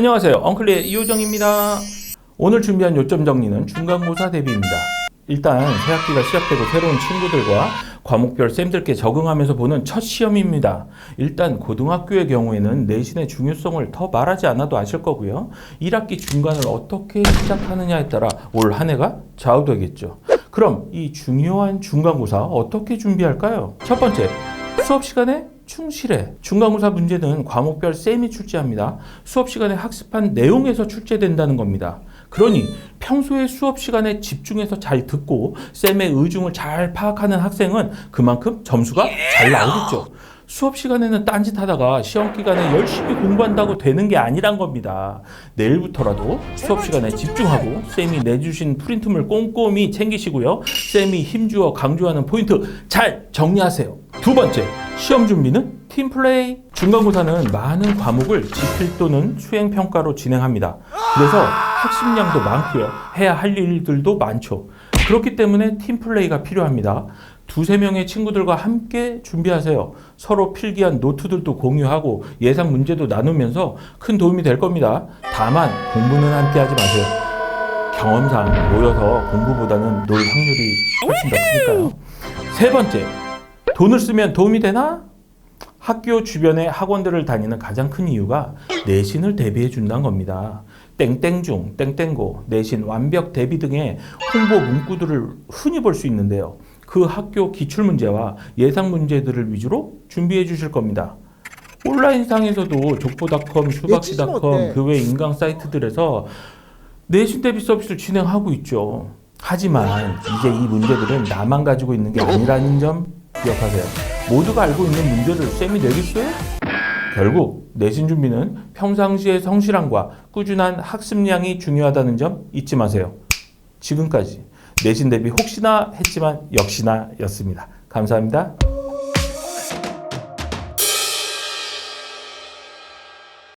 안녕하세요. 엉클리의 이호정입니다. 오늘 준비한 요점 정리는 중간고사 대비입니다. 일단 새 학기가 시작되고 새로운 친구들과 과목별 쌤들께 적응하면서 보는 첫 시험입니다. 일단 고등학교의 경우에는 내신의 중요성을 더 말하지 않아도 아실 거고요. 1학기 중간을 어떻게 시작하느냐에 따라 올 한 해가 좌우되겠죠. 그럼 이 중요한 중간고사 어떻게 준비할까요? 첫 번째, 수업 시간에 충실해. 중간고사 문제는 과목별 쌤이 출제합니다. 수업 시간에 학습한 내용에서 출제된다는 겁니다. 그러니 평소에 수업 시간에 집중해서 잘 듣고 쌤의 의중을 잘 파악하는 학생은 그만큼 점수가 잘 나오겠죠. 수업 시간에는 딴짓하다가 시험 기간에 열심히 공부한다고 되는 게 아니란 겁니다. 내일부터라도 수업 시간에 집중하고 쌤이 내주신 프린트물 꼼꼼히 챙기시고요. 쌤이 힘주어 강조하는 포인트 잘 정리하세요. 두 번째, 시험 준비는 팀플레이. 중간고사는 많은 과목을 지필 또는 수행 평가로 진행합니다. 그래서 학습량도 많고요. 해야 할 일들도 많죠. 그렇기 때문에 팀플레이가 필요합니다. 두세 명의 친구들과 함께 준비하세요. 서로 필기한 노트들도 공유하고 예상 문제도 나누면서 큰 도움이 될 겁니다. 다만 공부는 함께 하지 마세요. 경험상 모여서 공부보다는 놀 확률이 훨씬 더 크니까요. 세 번째, 돈을 쓰면 도움이 되나? 학교 주변의 학원들을 다니는 가장 큰 이유가 내신을 대비해 준다는 겁니다. 땡땡중, 땡땡고, 내신 완벽 대비 등의 홍보 문구들을 흔히 볼 수 있는데요. 그 학교 기출 문제와 예상 문제들을 위주로 준비해 주실 겁니다. 온라인상에서도 족보닷컴, 수박시닷컴, 어때? 그외 인강 사이트들에서 내신 대비 서비스를 진행하고 있죠. 하지만 이제 이 문제들은 나만 가지고 있는 게 아니라는 점 기억하세요. 모두가 알고 있는 문제를 쌤이 내겠어요? 결국 내신 준비는 평상시의 성실함과 꾸준한 학습량이 중요하다는 점 잊지 마세요. 지금까지 내신 대비 혹시나 했지만 역시나 였습니다. 감사합니다.